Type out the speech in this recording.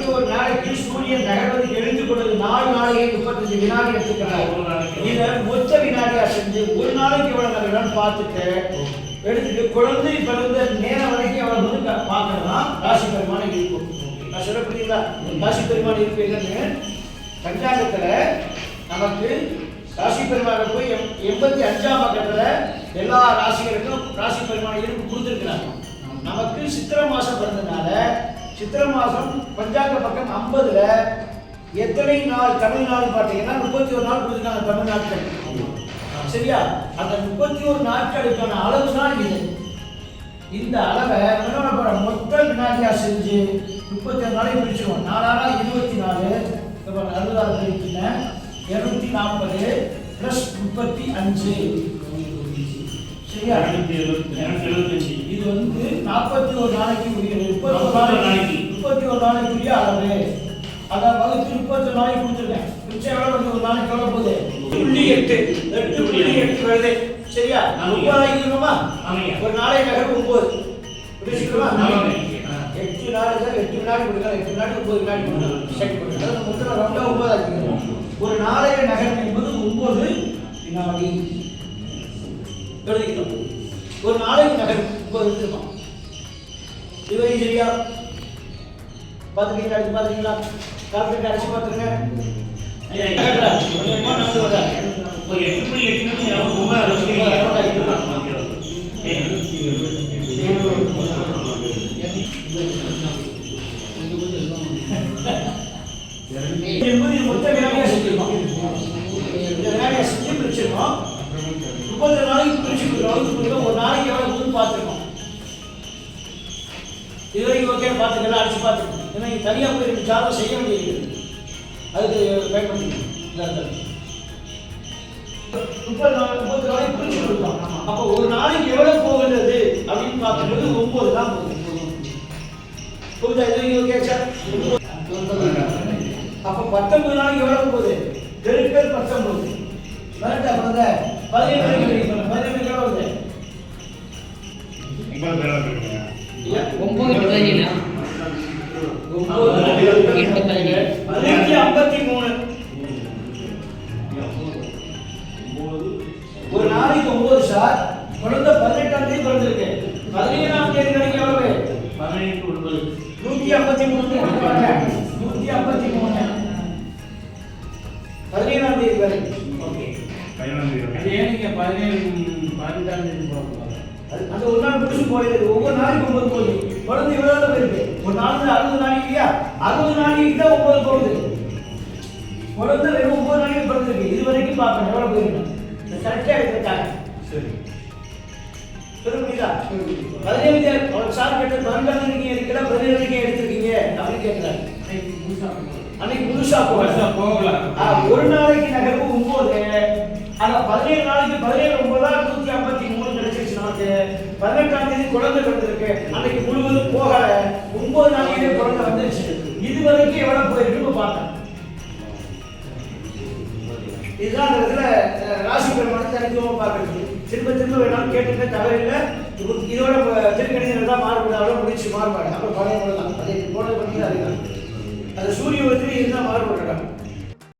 எப்படி ஒரு நாளைக்கு சூரியன் நகர்வது எழுந்து கொண்டது நாலு நாளைக்கு முப்பத்தஞ்சு வினாடி எடுத்துக்கிறார் இதை மொத்த வினாடியா செஞ்சு ஒரு நாளைக்கு எவ்வளவு நகரம் பார்த்துட்டு எடுத்துட்டு குழந்தை பிறந்த நேரம் வரைக்கும் அவளை வந்து க- பார்க்கறதா? ராசி பெருமான இருக்கும். நான் சொல்ல புரியுதா? ராசி பெருமான் இருக்கு என்னன்னு? பஞ்சாங்கத்துல நமக்கு ராசி பெருமான போய் எண்பத்தி அஞ்சாம் பக்கத்துல எல்லா ராசிகளுக்கும் ராசி பெருமான இருக்கு கொடுத்துருக்கிறாங்க நமக்கு சித்திரை மாசம் பிறந்தனால சித்திரை மாசம் பஞ்சாங்க பக்கம் ஐம்பதுல எத்தனை நாள் தமிழ் நாள் பார்த்தீங்கன்னா முப்பத்தி ஒரு நாள் கொடுத்துருக்காங்க தமிழ் நாட்கள் சரியா? அந்த முப்பத்தி ஒரு நாட்களுக்கான அளவு தான் இது. இந்த அளவை என்னோட மொத்த வினாடியா செஞ்சு முப்பத்தி ஒரு நாளைக்கு பிரிச்சுருவோம் நாலானா இருபத்தி நாலு அறுபதாறு அறுபதாவது பிரிக்கினேன் இருநூத்தி நாற்பது ப்ளஸ் முப்பத்தி அஞ்சு. இது வந்து நாற்பத்தி ஒரு நாளைக்கு உரியது முப்பத்தி ஒரு நாளைக்கு முப்பத்தி ஒரு நாளைக்குரிய அளவு அதை வகுத்து முப்பத்தி ஒரு நாளைக்கு கொடுத்துருக்கேன் மிச்சம் ஒரு நாளைக்கு எவ்வளவு போகுது புள்ளி எட்டு எட்டு புள்ளி எட்டு வருது சரியா முப்பது ஆகிக்கணுமா ஒரு நாளைக்கு நகர் ஒன்பது எட்டு நாள் எட்டு வினாடி கொடுக்கலாம் எட்டு வினாடி ஒன்பது வினாடி கொடுக்கலாம் செக் மொத்தம் ஒன்பது ஒரு நாளைய நகரம் என்பது ஒன்பது வினாடி எழுதிக்கணும் ஒரு நாளைக்கு நகரம் எடுத்துருக்கோம் இது வரைக்கும் சரியா? பார்த்துட்டீங்களா அடுத்து பார்த்துட்டீங்களா கால்குலேட் அடிச்சு பார்த்துருங்க மொத்த வினாடியா செஞ்சிருக்கோம் இந்த வினாடியா செஞ்சு பிரிச்சிருக்கோம் முப்பது நாளைக்கு பிரிச்சு கொடுக்குறோம் ஒரு நாளைக்கு எவ்வளவு வந்து பார்த்துருக்கோம் இது வரைக்கும் ஓகே பார்த்துக்கலாம் அடிச்சு பார்த்துக்கணும் ஏன்னா நீங்க தனியாக போய் ரெண்டு ஜாதகம் செய்ய வேண்டியது அதுக்கு பயன்படுத்தணும் இந்த இடத்துல. முப்பது நாள் முப்பது நாளைக்கு பிரிச்சு கொடுக்கலாம் அப்போ ஒரு நாளைக்கு எவ்வளவு போகிறது அப்படின்னு பார்க்கும்போது ஒன்பது தான் போகுது. அப்ப இது அப்போ பத்தொன்பது நாளைக்கு எவ்வளவு போகுது? பெருக்கல் பத்தொன்பது. கரெக்டா பண்ணுங்க பதினேழு மணிக்கு ஒன்பது பதினேழு எட்டு பதினேழு. நூத்தி ஐம்பத்தி மூணு ஒரு நாளைக்கு ஒன்பது சார் குழந்தை பதினெட்டாம் தேதி பிறந்திருக்கு பதினேழாம் தேதி வரைக்கும் எவ்வளவு நூத்தி ஐம்பத்தி மூணு நூத்தி ஐம்பத்தி மூணு பதினேழாம் தேதி வரை அது- அந்த ஒரு நாள் முடிச்சு போயிடுது ஒவ்வொரு நாளைக்கு ஒன்பது போகுது குழந்தை எவ்வளவு நாள் இருக்கு. ஒரு நாள் அறுபது நாளைக்கு இல்லையா? அறுபது நாளைக்கு தான் ஒன்பது போகுது குழந்தை வெறும் ஒன்பது நாளைக்கு பிறந்திருக்கு. இது வரைக்கும் பார்க்கணும். எவ்வளவு போயிருக்கு கரெக்டா எடுத்துட்டாங்க சொல்ல முடியுதா பதினேழு அவர் சார் கேட்ட பன்னெண்டாம் நீங்க எடுக்கல பதினேழு நீங்க எடுத்திருக்கீங்க அப்படின்னு கேட்கிறாரு அன்னைக்கு முழுசா போகல. ஒரு நாளைக்கு அந்த பதினேழு நாளைக்கு பதினேழு ஒன்பதா நூத்தி ஐம்பத்தி மூணு கிடைச்சிருச்சு நமக்கு. பதினெட்டாம் தேதி குழந்தை பிறந்திருக்கு. அன்னைக்கு முழுவதும் போகல. ஒன்பது நாளைக்கு குழந்தை வந்துருச்சு. இது வரைக்கும் எவ்வளவு போயிருக்கு பார்த்தேன் இதுதான் அந்த இடத்துல ராசி பெருமாள் தனித்துவமா பார்க்கறது. திரும்ப திரும்ப வேணாலும் கேட்டுக்க தவறில்லை. இதோட அஹ், தான் மாறுபடும் முடிச்சு மாறுபாடு. அப்புறம் பழைய முறை தான் அதை போனது பண்ணி அதுதான். சூரிய உதவி இருந்தால் மாறுபடுறாங்க